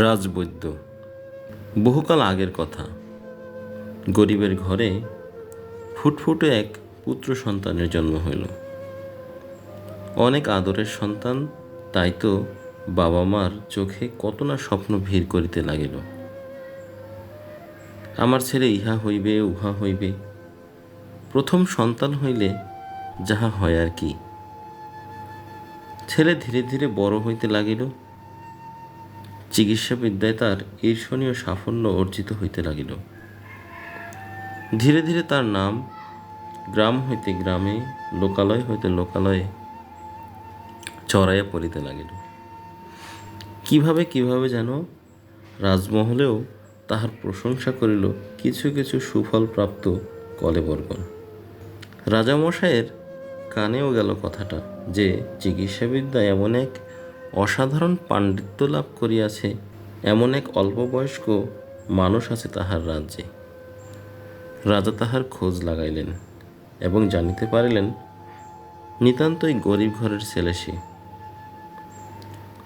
রাজবৈদ্য। বহুকাল আগের কথা। গরিবের ঘরে ফুটফুটে এক পুত্র সন্তানের জন্ম হইল। অনেক আদরের সন্তান, তাই তো বাবা মার চোখে কত না স্বপ্ন ভিড় করিতে লাগিল। আমার ছেলে ইহা হইবে, উহা হইবে। প্রথম সন্তান হইলে যাহা হয় আর কি। ছেলে ধীরে ধীরে বড় হইতে লাগিল। চিকিৎসাবিদ্যায় তার ঈর্ষণীয় সাফল্য অর্জিত হইতে লাগিল। ধীরে ধীরে তার নাম গ্রাম হইতে গ্রামে, লোকালয় হইতে লোকালয়ে চড়াইয়া পড়িতে লাগিল। কীভাবে কীভাবে যেন রাজমহলেও তাহার প্রশংসা করিল, কিছু কিছু সুফল প্রাপ্ত কলেবর্গন রাজামশাইয়ের কানেও গেল কথাটা যে, চিকিৎসাবিদ্যা এমন এক অসাধারণ পাণ্ডিত্য লাভ করিয়াছে এমন এক অল্প বয়স্ক মানুষ আছে তাহার রাজ্যে। রাজা তাহার খোঁজ লাগাইলেন এবং জানিতে পারিলেন, নিতান্তই গরিব ঘরের ছেলে সে।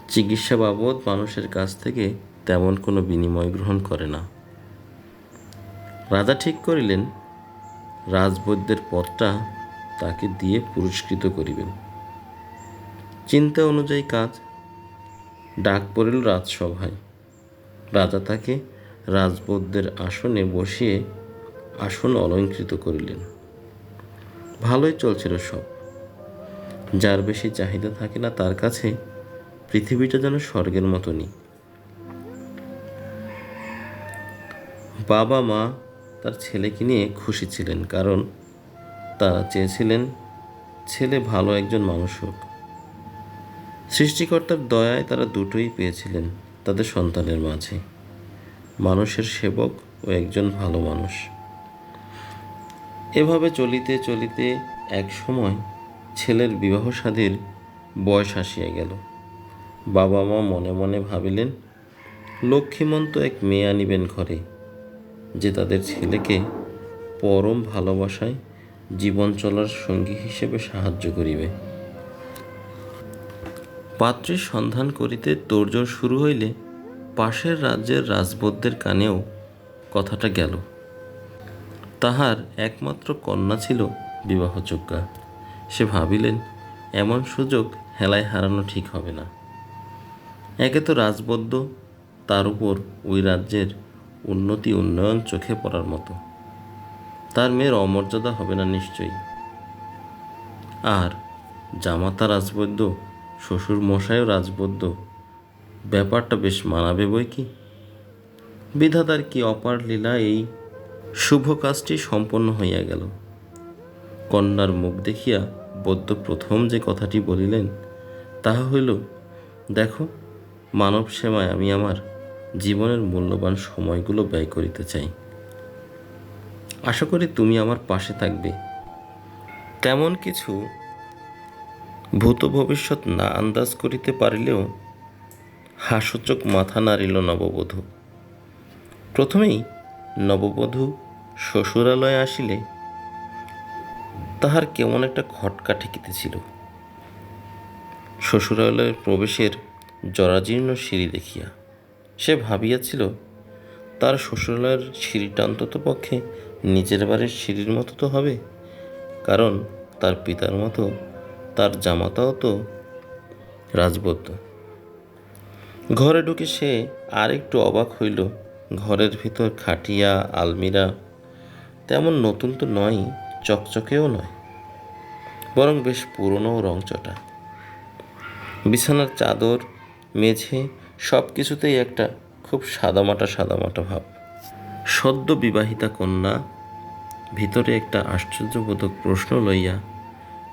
চিকিৎসা বাবদ মানুষের কাছ থেকে তেমন কোনো বিনিময় গ্রহণ করে না। রাজা ঠিক করিলেন, রাজবৈদ্যের পদটা তাকে দিয়ে পুরস্কৃত করিবেন। চিন্তা অনুযায়ী কাজ ডাক পড়িল রাজসভায়। রাজা তাকে রাজবৈদ্যের আসনে বসিয়ে আসন অলঙ্কৃত করিলেন। ভালোই চলছিল সব। যার বেশি চাহিদা থাকে না তার কাছে পৃথিবীটা যেন স্বর্গের মতনই। বাবা মা তার ছেলেকে নিয়ে খুশি ছিলেন, কারণ তারা চেয়েছিলেন, ছেলে ভালো একজন মানুষ হোক। সৃষ্টিকর্তার দয়ায় তারা দুটোই পেয়েছিলেন তাদের সন্তানের মাঝে। মানুষের সেবক ও একজন ভালো মানুষ। এভাবে চলিতে চলিতে এক সময় ছেলের বিবাহ সাদীর বয়স আসিয়া গেল। বাবা মা মনে মনে ভাবিলেন, লক্ষ্মীমন্ত এক মেয়ে আনিবেন ঘরে, যে তাদের ছেলেকে পরম ভালোবাসায় জীবন চলার সঙ্গী হিসেবে সাহায্য করিবে। পাত্রীর সন্ধান করিতে তোড়জোড় শুরু হইলে পাশের রাজ্যের রাজবদ্যের কানেও কথাটা গেল। তাহার একমাত্র কন্যা ছিল বিবাহযোগ্যা। সে ভাবিলেন, এমন সুযোগ হেলায় হারানো ঠিক হবে না। একে তো রাজবদ্য তার উপর ওই রাজ্যের উন্নতি উন্নয়ন চোখে পড়ার মতো। তার মেয়ের অমর্যাদা হবে না নিশ্চয়ই। আর জামাতা রাজবৈদ্য শ্বশুর মশাইও রাজবৈদ্য। ব্যাপারটা বেশ মানাবে বই কি? বিধাতার কি অপার লীলা এই শুভ কাজটি সম্পন্ন হইয়া গেল। কন্যার মুখ দেখিয়া বৌদ্ধ প্রথম যে কথাটি বলিলেন, তাহা হইল, দেখো, মানব সেবায় আমি আমার জীবনের মূল্যবান সময়গুলো ব্যয় করিতে চাই। আশা করি তুমি আমার পাশে থাকবে। তেমন কিছু ভূত ভবিষ্যৎ না আন্দাজ করিতে পারিলেও হাস্যচোখ মাথা নাড়িল নববধূ। প্রথমেই নববধূ শ্বশুরালয়ে আসিলে তাহার কেমন একটা খটকা ঠেকিতেছিল। শ্বশুরালয়ের প্রবেশের জরাজীর্ণ সিঁড়ি দেখিয়া সে ভাবিয়াছিল, তার শ্বশুরালয়ের সিঁড়িটা অন্তত পক্ষে নিজের বাড়ির সিঁড়ির মতো তো হবে, কারণ তার পিতার মতো তার জামাতাও তো রাজবদ্ধ ঘরে ঢুকে সে আর একটু অবাক হইল। ঘরের ভিতর খাটিয়া, আলমিরা তেমন নতুন তো নয় চকচকেও নয়, বরং বেশ পুরনো রংচটা। বিছানার চাদর, মেঝে সব কিছুতেই একটা খুব সাদামাটা সাদামাটা ভাব। সদ্য বিবাহিতা কন্যা ভিতরে একটা আশ্চর্যবোধক প্রশ্ন লইয়া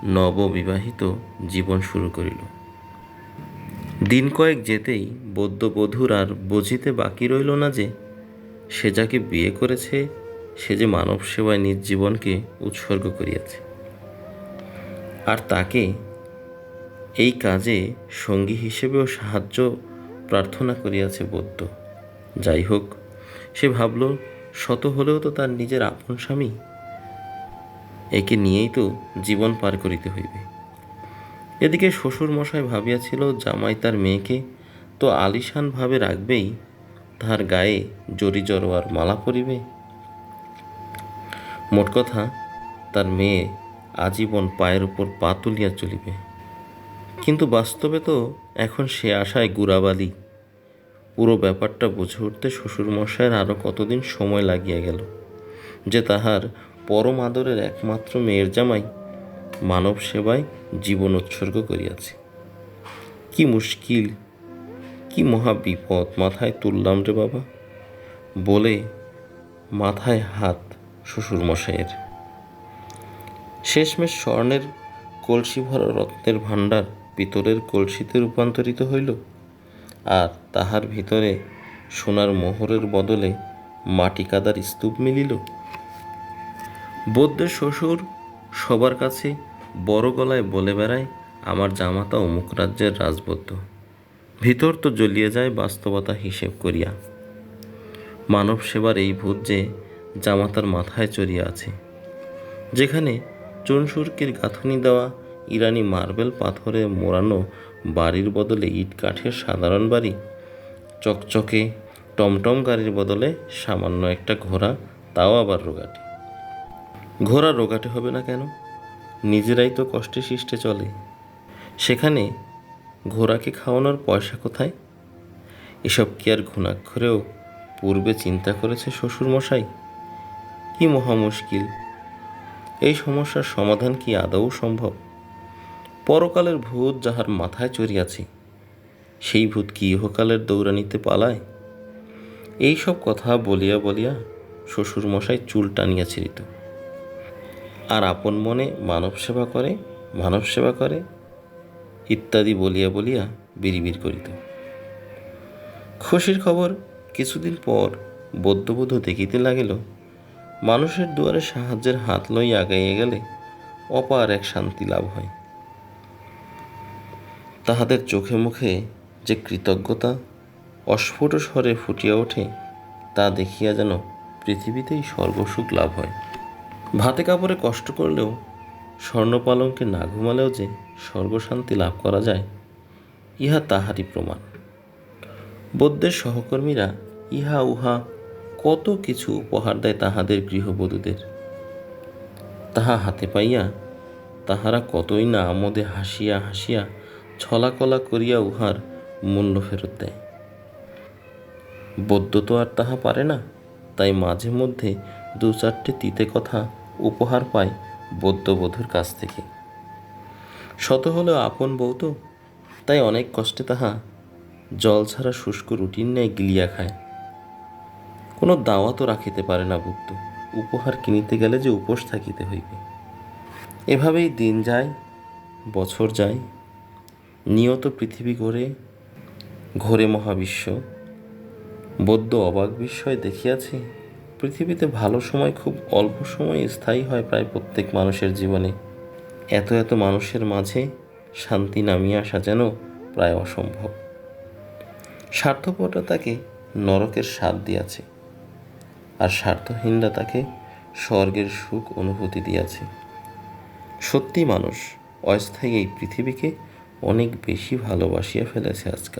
নববিবাহিত জীবন শুরু করিল। দিন কয়েক যেতেই বৌদ্ধবধূর আর বুঝিতে বাকি রইল না যে, সে যাকে বিয়ে করেছে, সে যে মানব সেবায় নিজ জীবনকে উৎসর্গ করিয়াছে। আর তাকে এই কাজে সঙ্গী হিসেবেও সাহায্য, প্রার্থনা করিয়াছে বৌদ্ধ। যাই হোক, সে ভাবল, শত হলেও তো তার নিজের আপন স্বামী একে নিয়েই তো জীবন পার করিতে হইবে। এদিকে শ্বশুর মশাই ভাবিয়াছিল, জামাই তার মেয়েকে তো আলিশানভাবে রাখবেই, তাহার গায়ে জরি জরোয়ার মালা পরিবে। মোট কথা, তার মেয়ে আজীবন পায়ের উপর পা তুলিয়া চলিবে। কিন্তু বাস্তবে তো এখন সে আশায় গুড়াবালি। পুরো ব্যাপারটা বুঝে উঠতে শ্বশুরমশাইয়ের আরও কতদিন সময় লাগিয়া গেল, যে তাহার পরম আদরের একমাত্র মেয়ের জামাই মানব সেবায় জীবন উৎসর্গ করিয়াছে। কি মুশকিল, কি মহা বিপদ মাথায় তুললাম রে বাবা, বলে মাথায় হাত শ্বশুরমশাইয়ের। শেষমেশ স্বর্ণের কলসি ভরা রত্নের ভাণ্ডার পিতলের কলসিতে রূপান্তরিত হইল, আর তাহার ভিতরে সোনার মোহরের বদলে মাটি কাদার স্তূপ মিলিল। বৌদ্ধের শ্বশুর সবার কাছে বড় গলায় বলে বেড়ায়, আমার জামাতা অমুক রাজ্যের রাজবদ্ধ। ভিতর তো জ্বলিয়ে যায় বাস্তবতা হিসেব করিয়া। মানব সেবার এই ভূত যে জামাতার মাথায় চড়িয়া আছে। যেখানে চুনসুরকির গাঁথনি দেওয়া ইরানি মার্বেল পাথরে মোড়ানো বাড়ির বদলে ইট কাঠের সাধারণ বাড়ি, চকচকে টমটম গাড়ির বদলে সামান্য একটা ঘোড়া, তাও আবার রোগাটে। ঘোড়া রোগাটে হবে না কেন? নিজেরাই তো কষ্টে শিষ্টে চলে। সেখানে ঘোড়াকে খাওয়ানোর পয়সা কোথায়? এসব কি আর ঘুণাক্ষরেও পূর্বে চিন্তা করেছে শ্বশুরমশাই? কি মহা মুশকিল। এই সমস্যার সমাধান কি আদৌ সম্ভব? পরকালের ভূত যাহার মাথায় চড়িয়াছে, সেই ভূত কি ইহকালের দৌড়ানিতে পালায়? এই সব কথা বলিয়া বলিয়া শ্বশুরমশাই চুল টানিয়া ছিঁড়িত। আর আপন মনে মানব সেবা করে, মানব সেবা করে, ইত্যাদি বলিয়া বলিয়া বিড়বিড় করিত। খুশির খবর কিছুদিন পর বৌদ্ধবধূ দেখিতে লাগিল, মানুষের দুয়ারে সাহায্যের হাত লইয়া আগাইয়া গেলে অপার এক শান্তি লাভ হয়। তাহাদের চোখে মুখে যে কৃতজ্ঞতা অস্ফুট স্বরে ফুটিয়া ওঠে, তা দেখিয়া যেন পৃথিবীতেই সর্বসুখ লাভ হয়। ভাতে কাপড়ে কষ্ট করলেও স্বর্ণপালঙ্কে না ঘুমালেও যে স্বর্গশান্তি লাভ করা যায়, ইহা তাহারই প্রমাণ। বৌদ্ধের সহকর্মীরা ইহা উহা কত কিছু উপহার দেয় তাহাদের গৃহবধূদের। তাহা হাতে পাইয়া তাহারা কতই না আমোদে হাসিয়া হাসিয়া ছলাকলা করিয়া উহার মূল্য ফেরত দেয়। বৌদ্ধ তো আর তাহা পারে না, তাই মাঝে মধ্যে দু চারটে তিতে কথা উপহার পায় বৌদ্ধবধূর কাছ থেকে। শত হলেও আপন বউ তো, তাই অনেক কষ্টে তাহা জল ছাড়া শুষ্ক রুটিন ন্যায় গিলিয়া খায়। কোনো দাওয়াতও রাখিতে পারে না বুদ্ধ উপহার কিনিতে গেলে যে উপোস থাকিতে হইবে। এভাবেই দিন যায়, বছর যায়, নিয়ত পৃথিবী ঘোরে ঘোরে মহাবিশ্ব। বৌদ্ধ অবাক বিস্ময় দেখিয়াছে পৃথিবীতে ভালো সময় খুব অল্প সময়ে স্থায়ী হয় প্রায় প্রত্যেক মানুষের জীবনে। এত এত মানুষের মাঝে শান্তি নামিয়ে আসা যেন প্রায় অসম্ভব। স্বার্থপরটা তাকে নরকের স্বাদ দিয়াছে, আর স্বার্থহীনরা তাকে স্বর্গের সুখ অনুভূতি দিয়াছে। সত্যি মানুষ অস্থায়ী এই পৃথিবীকে অনেক বেশি ভালোবাসিয়া ফেলেছে আজকাল।